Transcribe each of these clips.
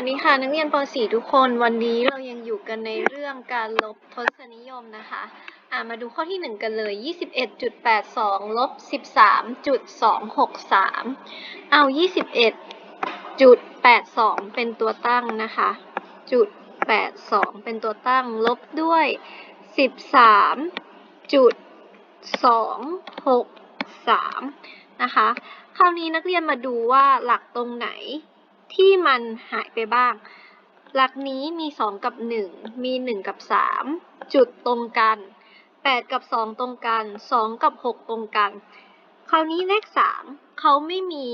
วัสดีค่ะ นักเรียนป .4 ทุกคนวันนี้เรายังอยู่กันในเรื่องการลบทศนิยมนะคะอ่ามาดูข้อที่ 1 กันเลย 21.82ลบ13.263 เอา 21.82 เป็นตัวตั้งนะคะจุด82 เป็นตัวตั้งลบด้วย 13.263 นะคะ คราวนี้นักเรียนมาดูว่าหลักตรงไหน ที่มันหายไปบ้าง หลักนี้มี 2 กับ 1 มี 1 กับ 3 จุดตรงกัน 8 กับ 2 ตรงกัน 2 กับ 6 ตรงกัน คราวนี้เลข 3เขาไม่มี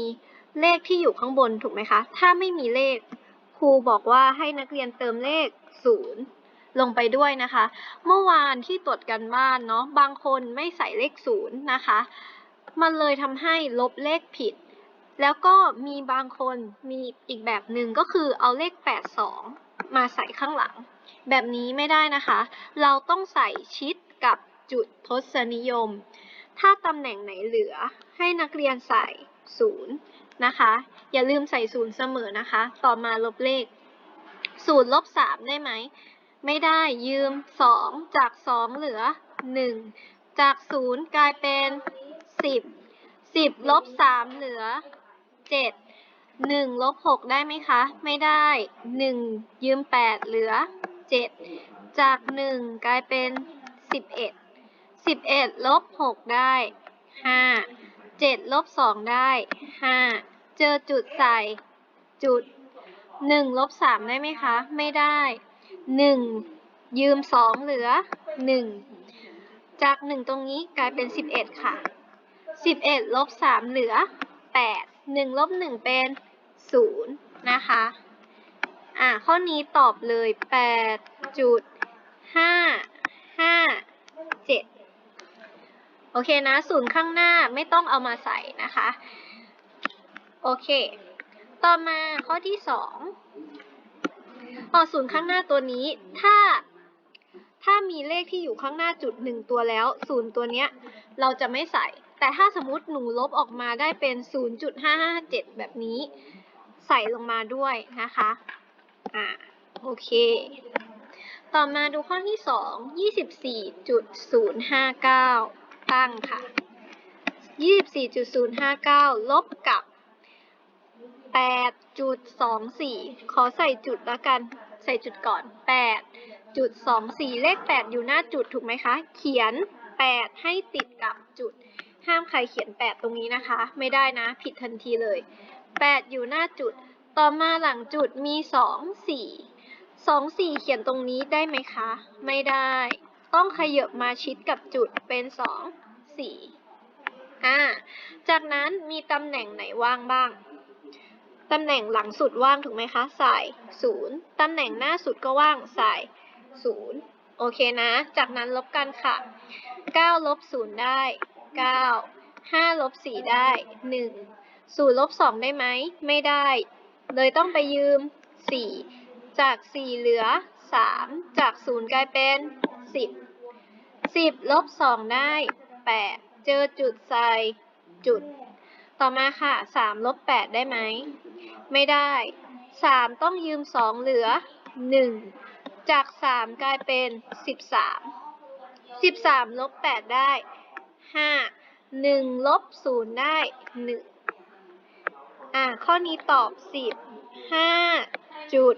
เลขที่อยู่ข้างบนถูกไหมคะ ถ้าไม่มีเลขครูบอกว่าให้นักเรียนเติมเลข 0 ลงไปด้วยนะคะ เมื่อวานที่ตรวจกันบ้านเนาะบางคนไม่ใส่เลข 0 นะคะ มันเลยทำให้ลบเลขผิด แล้วก็มีบางคนมีอีกแบบหนึ่งก็คือเอาเลข 82 มาใส่ข้างหลัง แบบนี้ไม่ได้นะคะ เราต้องใส่ชิดกับจุดทศนิยม ถ้าตำแหน่งไหนเหลือให้นักเรียนใส่ 0 นะคะ อย่าลืมใส่ 0 เสมอนะคะ ต่อมาลบเลข 0 ลบ 3 ได้ไหม ไม่ได้ยืม 2 จาก 2 เหลือ 1 จาก 0 กลายเป็น 10 10 ลบ 3 เหลือ 7 1ลบ6ได้ไหมคะ ไม่ได้ 1 ยืม 8 เหลือ 7 จาก 1 กลายเป็น 11 11ลบ6ได้ 5 7ลบ2ได้ 5 เจอจุดใส่ จุด 1 ลบ 3 ได้ไหมคะ ไม่ได้ 1 ยืม 2 เหลือ 1 จาก 1 ตรงนี้กลายเป็น 11 ค่ะ 11 ลบ 3 เหลือ 8 1ลบ1เป็น 0 นะคะ อ่า ข้อนี้ตอบเลย 8 จุด 5 5 7 โอเคนะศูนย์ข้างหน้าไม่ต้องเอามาใส่นะคะ โอเค ต่อมาข้อที่2อ๋อศูนย์ข้างหน้าตัวนี้ ถ้าถ้ามีเลขที่อยู่ข้างหน้าจุดหนึ่งตัวแล้วศูนย์ตัวเนี้ย เราจะไม่ใส่ แต่ถ้าสมมติหนูลบออกมาได้เป็น 0.557 แบบนี้ ใส่ลงมาด้วยนะคะ อ่า โอเค ต่อมาดูข้อที่ 2 24.059 ตั้งค่ะ 24.059 ลบกับ 8.24 ขอใส่จุดแล้วกัน ใส่จุดก่อน 8.24 เลข 8 อยู่หน้าจุดถูกไหมคะ เขียน 8 ให้ติดกับจุด ห้ามใครเขียน 8 ตรงนี้นะคะ ไม่ได้นะ ผิดทันทีเลย 8 อยู่หน้าจุด ต่อมาหลังจุดมี 2 4 2 4 เขียนตรงนี้ได้ไหมคะ ไม่ได้ ต้องขยับมาชิดกับจุดเป็น 2 4อ่าจากนั้นมีตำแหน่งไหนว่างบ้างตำแหน่งหลังสุดว่างถูกไหมคะ ใส่ย0ตำแหน่งหน้าสุดก็ว่าง ใส่0โอเคนะ จากนั้นลบกันค่ะ9ลบ0ได้ 9 5ลบ4ได้1 0ลบ2ได้ไหม ไม่ได้ เลยต้องไปยืม4จาก4เหลือ3จาก0กลายเป็น10 10ลบ2ได้8เจอจุดใส่จุด ต่อมาค่ะ3ลบ8ได้ไหม ไม่ได้3ต้องยืม2เหลือ1จาก3กลายเป็น13 13ลบ8ได้ 5 1ลบ0ได้1อ่าข้อนี้ตอบ10 5จุด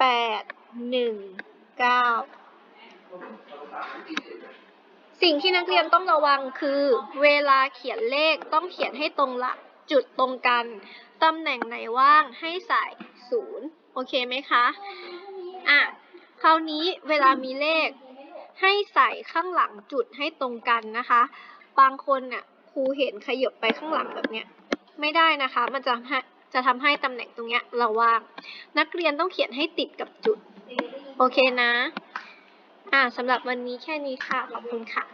8 1 9สิ่งที่นักเรียนต้องระวังคือ เวลาเขียนเลขต้องเขียนให้ตรงลักจุดตรงกัน ตำแหน่งไหนว่างให้ใส่ศูนย์โอเคไหมคะ อะ คราวนี้เวลามีเลข ให้ใส่ข้างหลังจุดให้ตรงกันนะคะ บางคนน่ะครูเห็นขยับไปข้างหลังแบบเนี้ยไม่ได้นะคะ มันจะให้จะทำให้ตำแหน่งตรงเนี้ยเราว่างนักเรียนต้องเขียนให้ติดกับจุด โอเคนะ อ่าสำหรับวันนี้แค่นี้ค่ะ ขอบคุณค่ะ